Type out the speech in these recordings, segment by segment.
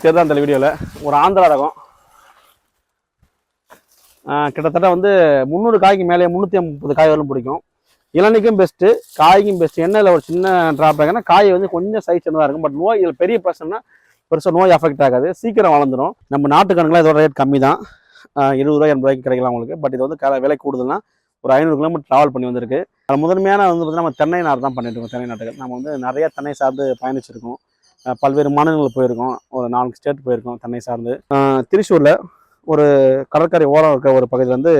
தெரிதான் அந்த வீடியோவில் ஒரு ஆந்திரா ரகம். கிட்டத்தட்ட வந்து முந்நூறு காய்க்கு மேலே முந்நூற்றி ஐம்பது காய் வரலும் பிடிக்கும். இளநிக்கும் பெஸ்ட்டு காய்க்கும் பெஸ்ட்டு என்ன ஒரு சின்ன ட்ராபேக்னா காய் வந்து கொஞ்சம் சைஸ் சின்னதாக இருக்கும். பட் நோய் இதில் பெரிய பிரச்சனைனா பெருசாக நோய் அஃபெக்ட் ஆகாது. சீக்கிரம் வளர்ந்துடும் நம்ம நாட்டுக்கணக்கெலாம் இதோட ரேட் கம்மி தான். இருபது ரூபாய் எண்பது ரூபாய்க்கு கிடைக்கலாம் உங்களுக்கு. பட் இது வந்து க விலை கூடுதல்னா ஒரு ஐநூறு கிலோமீட்டர் ட்ராவல் பண்ணி வந்திருக்கு. அது முதன்மையான வந்து பார்த்தீங்கன்னா நம்ம தென்னை நார் தான் பண்ணிட்டு இருக்கோம். தென்னை நாட்டுகள். நம்ம வந்து நிறைய தென்னை சார்ந்து பயணிச்சிருக்கோம். பல்வேறு மாநிலங்களில் போயிருக்கோம். ஒரு நான்கு ஸ்டேட் போயிருக்கோம் தன்னை சார்ந்து. திருச்சூரில் ஒரு கடற்கரை ஓரம் இருக்க ஒரு பகுதியில் வந்து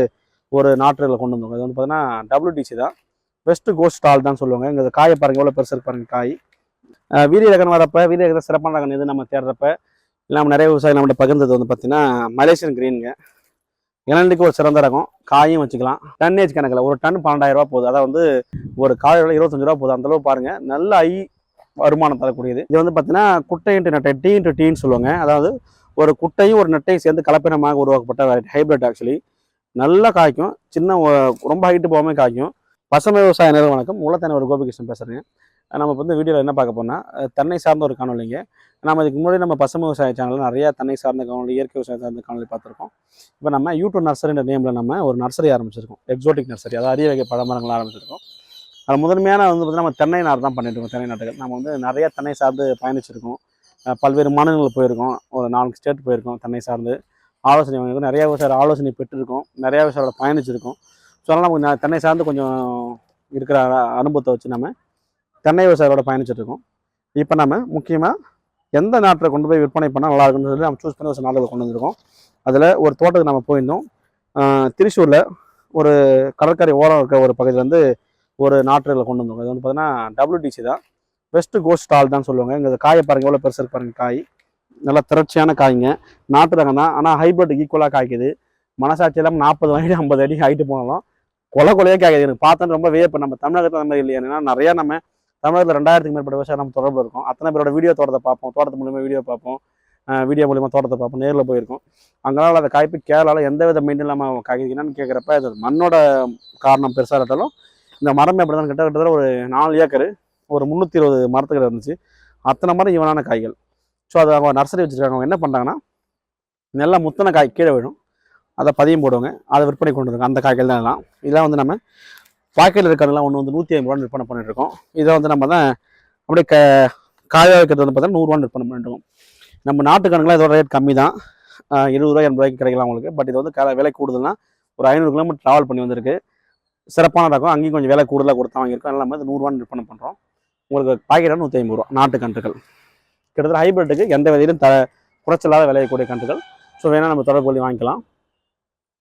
ஒரு நாற்றுகளை கொண்டு வந்தோம். இது வந்து பார்த்தீங்கன்னா டபிள்யூடிசி தான். பெஸ்ட்டு கோஸ்ட் ஸ்டால் தான் சொல்லுவாங்க. இங்கே காயை பாருங்க எவ்வளோ பெருசு இருக்கு பாருங்க காய். வீரிய ரகன் வரப்ப வீரிய ரகத்தை சிறப்பான ரகன் எது நம்ம தேடுறப்ப இல்லை நம்ம நிறைய விவசாயம் நம்மகிட்ட பகிர்ந்தது வந்து பார்த்தீங்கன்னா மலேசியன் கிரீனுங்க. இளநிலைக்கு ஒரு சிறந்த ரகம். காயும் வச்சுக்கலாம். டன்னேஜ் கணக்கில் ஒரு டன் பன்னெண்டாயிரம் ரூபா போகுது. அதாவது வந்து ஒரு காயோட இருபத்தஞ்சு ரூபா போகுது. அந்தளவு பாருங்கள் நல்ல ஐ வருமானம் தரக்கூடியது. இது வந்து பார்த்தீங்கன்னா குட்டை இன்ட்டு நட்டை டீ இன்ட்டு டீன்னு சொல்லுவாங்க. அதாவது ஒரு குட்டையும் ஒரு நெட்டையும் சேர்ந்து கலப்பினமாக உருவாக்கப்பட்ட வெரைட்டி ஹைபிரிட் ஆக்சுவலி நல்லா காய்க்கும். சின்ன ரொம்ப ஹைட்டு போகாமல் காய்க்கும். பசுமை விவசாய நிறுவனம் வணக்கம். மூலத்தனை ஒரு கோபிகிருஷ்ணன் பேசுகிறேன் நம்ம இப்போ வந்து வீடியோவில் என்ன பார்க்க போனால் தன்னை சார்ந்த ஒரு காணொலிங்க நம்ம இதுக்கு முன்னாடி நம்ம பசுமை விவசாய சேனலில் நிறைய தன்னை சார்ந்த காணொலி இயற்கை விவசாயம் சார்ந்த காணொலி பார்த்துருக்கோம். இப்போ நம்ம யூடியூப் நர்சரின்ற நேமில் நம்ம ஒரு நர்சரி ஆரம்பிச்சிருக்கோம். எக்ஸோட்டிக் நர்சரி அதாவது அரிய வகை பழமரங்கள் ஆரம்பிச்சிருக்கோம். அது முதன்மையான வந்து பார்த்தீங்கன்னா நம்ம தென்னை நார் தான் பண்ணிட்டு இருக்கோம் தென்னை நாட்டுகள். நம்ம வந்து நிறைய தென்னை சார்ந்து பயணிச்சிருக்கோம். பல்வேறு மாநிலங்களில் போயிருக்கோம். ஒரு நான்கு ஸ்டேட் போயிருக்கோம் தென்னை சார்ந்து. ஆலோசனை வாங்கியிருக்கோம் நிறையா விவசாய ஆலோசனை பெற்றிருக்கோம். நிறையா விவசாயோட பயணிச்சிருக்கோம். ஸோ அதனால் நம்ம தென்னை சார்ந்து கொஞ்சம் இருக்கிற அனுபவத்தை வச்சு நம்ம தென்னை விவசாயிகளோட பயணிச்சிருக்கோம். இப்போ நம்ம முக்கியமாக எந்த நாட்டில் கொண்டு போய் விற்பனை பண்ணால் நல்லா இருக்குன்னு சொல்லி நம்ம சூஸ் பண்ணி ஒரு நாடுகள் கொண்டு வந்திருக்கோம். அதில் ஒரு தோட்டத்துக்கு நம்ம போயிருந்தோம். திருச்சூரில் ஒரு கடற்கரை ஓரம் இருக்க ஒரு பகுதியில் வந்து ஒரு நாற்றுகளை கொண்டு வந்தோம் அது வந்து பார்த்தீங்கன்னா டபிள்யூடிசி தான். பெஸ்ட் கோஸ்ட் ஸ்டால் தான் சொல்லுவாங்க. இங்கே காயை பாருங்க எவ்வளோ பெருசு இருக்கு பாருங்கள் காய். நல்லா திரட்சியான காய்ங்க. நாட்டு ரகம் தான் ஆனால் ஹைபிரிட் ஈக்குவலாக காய்க்குது. மனசாட்சி இல்லாமல் நாற்பது அடி ஐம்பது அடி ஹைட்டு போனாலும் கொலை கொலையே காய்க்குது. எனக்கு பார்த்தோன்னு ரொம்ப வியப்பு. நம்ம தமிழகத்தில் அந்த மாதிரி இல்லையா? ஏன்னா நிறையா நம்ம தமிழகத்தில் ரெண்டாயிரத்துக்கு மேற்பட்ட விவசாயம் நம்ம தொடர்பு இருக்கும். அத்தனை பேரோட வீடியோ தோட்டத்தை பார்ப்போம். தோட்டத்து மூலிமா வீடியோ பார்ப்போம். வீடியோ மூலிமா தோட்டத்தை பார்ப்போம். நேரில் போயிருக்கோம். அங்கனால அந்த காய்ப்பு கேரளாவில் எந்த வித மீன் இல்லாமல் காய்க்குதுன்னு கேட்குறப்ப இது மண்ணோட காரணம் பெருசாக இருந்தாலும் இந்த மரமே அப்படிதான். கிட்ட கிட்டத்தட்ட ஒரு நாலு ஏக்கர். ஒரு முந்நூற்றி இருபது மரத்துக்கிட்ட இருந்துச்சு. அத்தனை மரம் இவனான காய்கள். ஸோ அதை அவங்க நர்சரி வச்சுருக்காங்க. அவங்க என்ன பண்ணுறாங்கன்னா நல்லா முத்தன காய் கீழே விழும். அதை பதியம் போடுவாங்க. அதை விற்பனை கொண்டு வருவாங்க அந்த காய்கள் தான் எல்லாம் இதெல்லாம் வந்து நம்ம பாக்கெட்டில் இருக்கிறதெல்லாம் ஒன்று வந்து நூற்றி ஐம்பது ரூபா விற்பனை பண்ணிட்டுருக்கோம் இதை வந்து நம்ம தான் அப்படியே க காய வைக்கிறது வந்து பார்த்தா நூறுரூவா விற்பனை பண்ணிட்டுருக்கோம் நம்ம நாட்டு இதோட ரேட் கம்மி தான். இருபது ரூபா எண்பது ரூபாய்க்கு கிடைக்கலாம் உங்களுக்கு. பட் இது வந்து க விலை கூடுதல்னா ஒரு ஐநூறு கிலோமீட்டர் ட்ராவல் பண்ணி வந்திருக்கு. சிறப்பான ரகம் அங்கேயும் கொஞ்சம் விலை கூடுதலாக கொடுத்தா வாங்கியிருக்கோம். அதனால நம்ம நூறுரூவான்னு விற்பனை பண்ணுறோம் உங்களுக்கு பாக்கெட்டாக நூற்றி ஐம்பது ரூபா. நாட்டு கன்றுகள். கிட்டத்தட்ட ஹைபிரிட்டுக்கு எந்த விதையிலும் த குறைச்சலாத விளையக்கூடிய கன்றுகள். ஸோ வேணால் நம்ம தொடர்பு கொள்ளி வாங்கிக்கலாம்.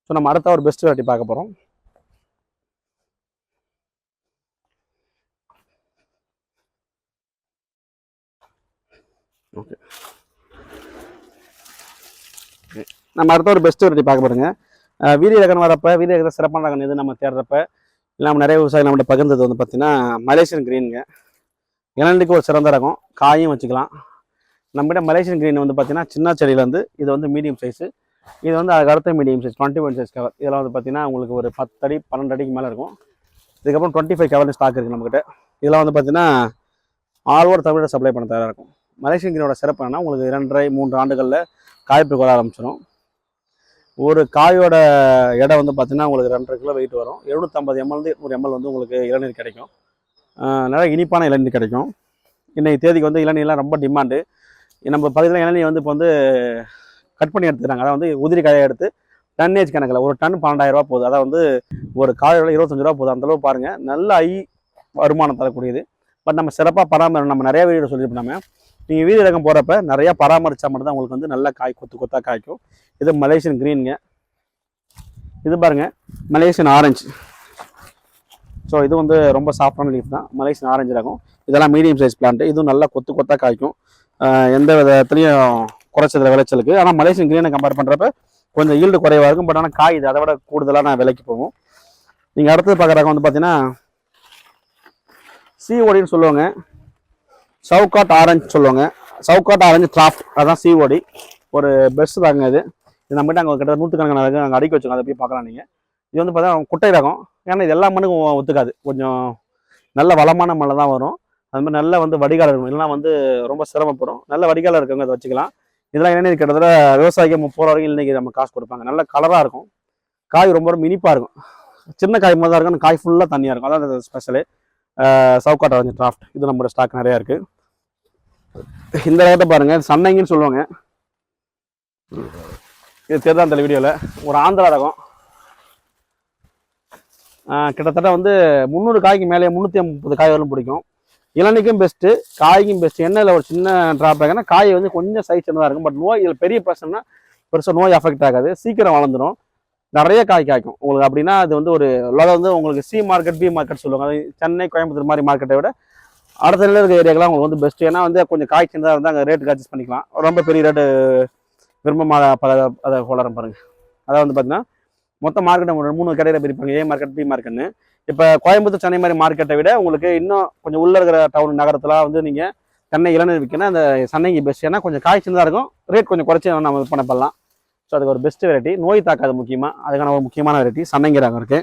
ஸோ நம்ம அடுத்த ஒரு பெஸ்ட் வெரைட்டி பார்க்க போகிறோம் ஓகே நம்ம அடுத்த ஒரு பெஸ்ட் வெரைட்டி பார்க்க போகிறோங்க வீரிய ரகன் வரப்ப வீரிய ரகத்தை சிறப்பான ரகன் எது நம்ம தேடுறப்ப இல்லை நம்ம நிறைய விவசாயம் நம்மகிட்ட பகிர்ந்தது வந்து பார்த்தீங்கன்னா மலேசியன் கிரீனுங்க. இளநிலைக்கு ஒரு சிறந்த ரகம் காயும் வச்சுக்கலாம். நம்மகிட்ட மலேசியன் கிரீன் வந்து பார்த்தீங்கன்னா சின்ன செடியிலேருந்து இது வந்து மீடியம் சைஸு இது வந்து அதுக்கு அடுத்த medium size twenty one size cover இதெல்லாம் வந்து பார்த்தீங்கன்னா உங்களுக்கு ஒரு பத்து அடி பன்னெண்டு அடிக்கு மேலே இருக்கும். இதுக்கப்புறம் டுவெண்ட்டி ஃபைவ் கவர் ஸ்டாக் இருக்குது நம்மக்கிட்ட இதெல்லாம் வந்து பார்த்தீங்கன்னா ஆல் ஓவர் தமிழை சப்ளை பண்ண தயாராக இருக்கும். மலேசியன் கிரீனோட சிறப்பு என்னன்னா உங்களுக்கு இரண்டரை மூன்று ஆண்டுகளில் காய்ப்பு கொள்ள ஆரம்பிச்சிடும் ஒரு காயோட எடை வந்து பார்த்தீங்கன்னா உங்களுக்கு ரெண்டரை கிலோ வெயிட் வரும். எழுநூற்றம்பது எம்எல்ந்து ஒரு எம்எல் வந்து உங்களுக்கு இளநீர் கிடைக்கும். ஆஹ் நல்ல இனிப்பான இளநீர் கிடைக்கும். இன்றைக்கு தேதிக்கு வந்து இளநீர்லாம் ரொம்ப டிமாண்டு நம்ம பகுதியில் இளநீர் வந்து இப்போ வந்து கட் பண்ணி எடுத்துக்கிறாங்க. அதாவது வந்து உதிரி காயை எடுத்து டன்னேஜ் கணக்கில் ஒரு டன் பன்னெண்டாயிரம் ரூபா போகுது. அதாவது வந்து ஒரு காயோட இருபத்தஞ்சு ரூபா போகுது. அந்த அளவு பாருங்கள் நல்ல ஐ வருமானம் தரக்கூடியது. பட் நம்ம சிறப்பாக பராமரி நம்ம நிறைய வீடியோ சொல்லியிருப்போம் நம்ம. நீங்கள் வீதி ரகம் போகிறப்ப நிறையா பராமரிச்சா மட்டும் தான் உங்களுக்கு வந்து நல்ல காய் கொத்து கொத்தாக காய்க்கும். இது மலேசியன் க்ரீனுங்க இது பாருங்க மலேசியன் ஆரஞ்சு ஸோ இது வந்து ரொம்ப சாஃப்டான லீஃப் தான். மலேசியன் ஆரஞ்சு ரகம் இதெல்லாம் மீடியம் சைஸ் பிளான்ட் இதுவும் நல்லா கொத்து கொத்தாக காய்க்கும். எந்த விதத்துலையும் குறைச்சதில் விளைச்சலுக்கு ஆனால் மலேசியன் க்ரீனை கம்பேர் பண்ணுறப்ப கொஞ்சம் ஈல்டு குறைவாக இருக்கும். பட் ஆனால் காய் இது அதை விட கூடுதலாக நான் விலைக்கு போகும். நீங்கள் அடுத்தது பார்க்குற ரகம் வந்து பார்த்தீங்கன்னா சிஓடின்னு சொல்லுவாங்க. சவுக்காட் ஆரஞ்சு சொல்லுவாங்க. சவுக்காட் ஆரஞ்சு கிராஃப்ட் அதான் சிஓடி ஒரு பெஸ்ட் தாங்க இது. இது நம்மகிட்ட அங்கே கிட்ட நூற்றுக்கணக்கான ரகம் அங்கே அடுக்கி வச்சுக்கோங்க அதை போய் பார்க்கலாம் நீங்கள் இது வந்து பார்த்தா குட்டை ரகம். ஏன்னா இது எல்லா மண்ணுக்கும் ஒத்துக்காது. கொஞ்சம் நல்ல வளமான மழை தான் வரும். அது மாதிரி நல்ல வந்து வடிகால் இருக்கும். இல்லைனா வந்து ரொம்ப சிரமப்படும். நல்ல வடிகால் இருக்கவங்க அதை வச்சுக்கலாம். இதெல்லாம் இளநீர் கிட்டத்தட்ட விவசாயிக்கு முப்பது ரூபா வரைக்கும் இன்றைக்கி நம்ம காசு கொடுப்பாங்க. நல்ல கலராக இருக்கும். காய் ரொம்ப ரொம்ப இனிப்பாக இருக்கும். சின்ன காய் மாதிரி தான் இருக்கும். காய் ஃபுல்லாக தண்ணியாக இருக்கும். அதான் ஸ்பெஷலு சவுக்காட் ஆரஞ்சு டிராஃப்ட் இது நம்மளோட ஸ்டாக் நிறையா இருக்குது இந்த ரகத்தை பாருங்கள் சன்னைங்கன்னு சொல்லுவாங்க. இது தெரிதா அந்த வீடியோவில் ஒரு ஆந்திரா ரகம். கிட்டத்தட்ட வந்து முந்நூறு காய்க்கு மேலே முந்நூற்றி ஐம்பது காய் வரலும் பிடிக்கும். இளநிக்கும் பெஸ்ட்டு காய்க்கும் பெஸ்ட்டு என்ன ஒரு சின்ன ட்ராபேக்னா காய் வந்து கொஞ்சம் சைஸ் சின்னதாக இருக்கும். பட் நோய் இதில் பெரிய பிரச்சனைனா பெருசாக நோய் அஃபெக்ட் ஆகாது. சீக்கிரம் வளர்ந்துடும் நிறைய காய் காய்க்கும். உங்களுக்கு அப்படின்னா அது வந்து ஒரு அதாவது வந்து உங்களுக்கு சி மார்க்கெட் பி மார்க்கெட் சொல்லுவாங்க. சென்னை கோயம்புத்தூர் மாதிரி மார்க்கெட்டை விட அடுத்த நிலையில் இருக்க ஏரியாக்கெலாம் உங்களுக்கு வந்து பெஸ்ட்டு ஏன்னா வந்து கொஞ்சம் காய் சின்னதாக இருந்தால் அங்கே ரேட்டுக்கு அட்ஜஸ்ட் பண்ணிக்கலாம். ரொம்ப பெரிய ரேட்டு விரும்பமாக பல அதை வளரம் பாருங்கள் அதாவது வந்து பார்த்தீங்கன்னா மொத்த மார்க்கெட்டை ஒரு மூணு கடையில் பிரிப்பாங்க. ஏ மார்க்கெட் பி மார்க்கெட்னு இப்போ கோயம்புத்தூர் சென்னை மாதிரி மார்க்கெட்டை விட உங்களுக்கு இன்னும் கொஞ்சம் உள்ளே இருக்கிற டவுன் நகரத்தில் வந்து நீங்கள் சென்னை இளநீர் விற்கணும் அந்த சென்னைக்கு பெஸ்ட் ஏன்னா கொஞ்சம் காய் சின்னதாக இருக்கும். ரேட் கொஞ்சம் குறைச்சி நம்ம விற்பனை பண்ணலாம் ஸோ அதுக்கு ஒரு பெஸ்ட் வெரைட்டி நோய் தாக்காது முக்கியமாக அதுக்கான ஒரு முக்கியமான வெரைட்டி சன்னைங்க இருக்குது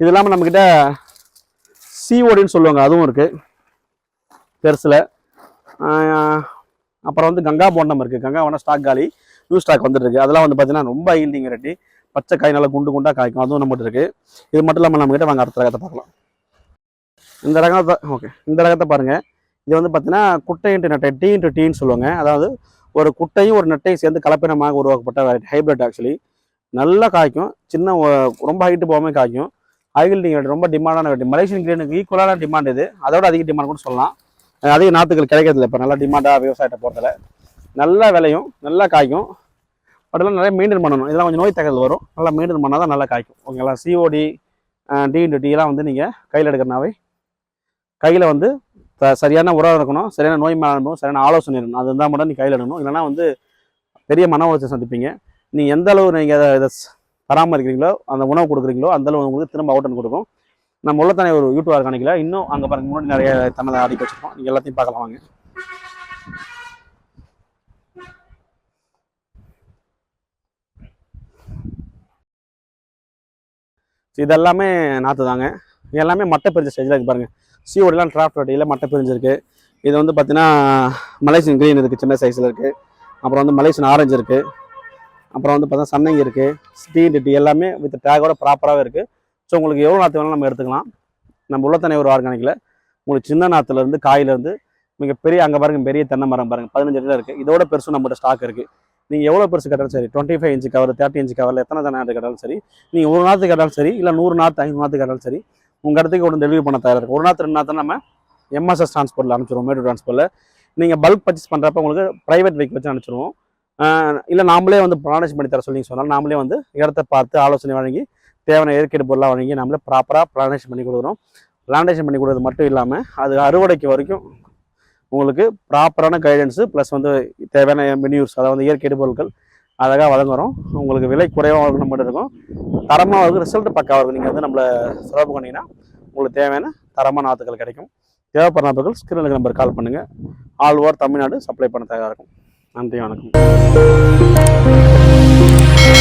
இது இல்லாமல் நம்மக்கிட்ட சிஓடின்னு சொல்லுவாங்க. அதுவும் இருக்குது பெருசில். அப்புறம் வந்து கங்கா போண்டம் இருக்குது கங்கா போண்டம் ஸ்டாக் காலி. நியூ ஸ்டாக் வந்துட்டுருக்கு அதெல்லாம் வந்து பார்த்தீங்கன்னா ரொம்ப ஈல்டிங் வெரைட்டி பச்சை காய் நல்லா குண்டு குண்டாக காய்க்கும். அதுவும் நம்மகிட்ட இருக்குது இது மட்டும் இல்லாமல் நம்மகிட்ட வாங்க அடுத்த ரகத்தை பார்க்கலாம். இந்த ரகத்தை ஓகே இந்த ரகத்தை பாருங்கள் இது வந்து பார்த்தீங்கன்னா குட்டை இன்ட்டு நெட்டை டீ இன்ட்டு டீன்னு சொல்லுவாங்க. அதாவது ஒரு குட்டையும் ஒரு நெட்டையும் சேர்ந்து கலப்பினமாக உருவாக்கப்பட்ட வெரைட்டி ஹைபிரிட் ஆக்சுவலி நல்லா காய்க்கும். சின்ன ரொம்ப ஹைட்டு போகாமல் காய்க்கும். ஹைகில்டிங் நீங்கள் ரொம்ப டிமாண்டான வெரைட்டி மலேசியன் கிரீனுக்கு ஈக்குவலான டிமாண்ட் இது. அதோட அதிக டிமாண்ட் கூட சொல்லலாம். அதிக நாற்றுகள் கிடைக்கிறதில்ல இப்போ. நல்லா டிமாண்டாக விவசாயத்தை போகிறதுல நல்லா விளையும். நல்லா காய்க்கும். அதெல்லாம் நிறைய மெயின்டைன் பண்ணணும். இதெல்லாம் கொஞ்சம் நோய் தகவல் வரும். நல்லா மெயின்டைன் பண்ணால் தான் நல்லா காய்க்கும். ஓகேங்களா? சிஓடி டி எல்லாம் டீலாம் வந்து நீங்கள் கையில் எடுக்கிறனாவே கையில் வந்து சரியான உரம் இருக்கணும் சரியான நோய் மேலாண்மை சரியான ஆலோசனை இருக்கணும். அது இருந்தால் மட்டும் நீ கையில் எடுக்கணும். இல்லைன்னா வந்து பெரிய மன உளைச்சல் சந்திப்பீங்க. நீங்கள் எந்த அளவு நீங்கள் இதை பராமரிக்கிறீங்களோ அந்த உணவு கொடுக்குறீங்களோ அந்த அளவு உங்களுக்கு திரும்ப அவுட்டன் கொடுக்கும். நம்ம உள்ள ஒரு யூடியூப் ஆர்கானிக்கில் இன்னும் அங்கே பாருங்க முன்னாடி நிறைய தமிழை அடிக்க வச்சுருக்கோம். நீங்கள் எல்லாத்தையும் பார்க்கலாம் வாங்க. இது எல்லாமே நாற்று தாங்க. எல்லாமே மட்டை பிரிஞ்ச ஸ்டேஜில் இருக்கு பாருங்கள் சிஓடிலாம் டிராஃப்ட் வட்டியில் மட்டை பிரிஞ்சிருக்கு. இது வந்து பார்த்தீங்கன்னா மலேசியன் க்ரீன் இருக்குது சின்ன சைஸில் இருக்குது அப்புறம் வந்து மலேசியன் ஆரஞ்சு இருக்குது அப்புறம் வந்து பார்த்தீங்கன்னா சன்னங்கி இருக்குது ஸ்டீல் எல்லாமே வித் டேக்கோட ப்ராப்பராகவே இருக்குது ஸோ உங்களுக்கு எவ்வளோ நாற்று வேணாலும் நம்ம எடுத்துக்கலாம். நம்ம உள்ளத்தனை ஒரு ஆர்கானிக்கில் உங்களுக்கு சின்ன நாற்றுலேருந்து காயிலேருந்து மிக பெரிய அங்கே பாருங்க பெரிய தென்னை மரம் பாருங்க. பதினஞ்சு அடியில் இருக்குது இதோட பெருசும் நம்மகிட்ட ஸ்டாக் இருக்குது நீங்கள் எவ்வளோ பெருசு கட்டாலும் சரி twenty five inch cover thirty inch கவரில் எத்தனை தென்னை நாற்று கட்டாலும் சரி நீங்கள் ஒரு நாற்று கட்டாலும் சரி இல்லை நூறு நாற்று ஐநூறு நாற்று கட்டாலும் சரி உங்கள் இடத்துக்கு ஒன்று டெலிவரி பண்ண தயாராக இருக்கும் ஒரு நாற்று ரெண்டு நாள் நம்ம எம்எஸ்எஸ் டிரான்ஸ்போர்ட்டில் அனுப்பிச்சிருவோம் மேட்டூர் டிரான்ஸ்போர்ட்டில் நீங்கள் பல்க் பர்ச்சேஸ் பண்ணுறப்ப உங்களுக்கு ப்ரைவேட் வெஹிக்கிள் வச்சு அனுப்பிச்சிருவோம். இல்லை நாமளே வந்து ப்ராடக்ட் பண்ணி தர சொல்லி சொன்னால் நாமளே வந்து இடத்த பார்த்து ஆலோசனை வழங்கி தேவையான இயற்கை பொருளாக வழங்கி நம்மளே ப்ராப்பராக பிளானேஷன் பண்ணி கொடுக்குறோம். ப்ளானேஷன் பண்ணி கொடுக்குறது மட்டும் இல்லாமல் அது அறுவடைக்கு வரைக்கும் உங்களுக்கு ப்ராப்பரான கைடன்ஸு ப்ளஸ் வந்து தேவையான மெனியூஸ் அதாவது வந்து இயற்கை பொருட்கள் அழகாக வழங்குறோம். உங்களுக்கு விலை குறைவாக இருக்கும் மட்டும் இருக்கும். தரமாக இருக்கும் ரிசல்ட் பக்காவாக இருக்கும் நீங்கள் வந்து நம்மளை தொடர்பு பண்ணிங்கன்னா உங்களுக்கு தேவையான தரமான ஆத்துக்கள் கிடைக்கும். தேவைப்படுற நபர்கள் ஸ்கிரீனுக்கு நம்பர் கால் பண்ணுங்கள் ஆல் ஓவர் தமிழ்நாடு சப்ளை பண்ண தயாராக இருக்கும். நன்றி வணக்கம்.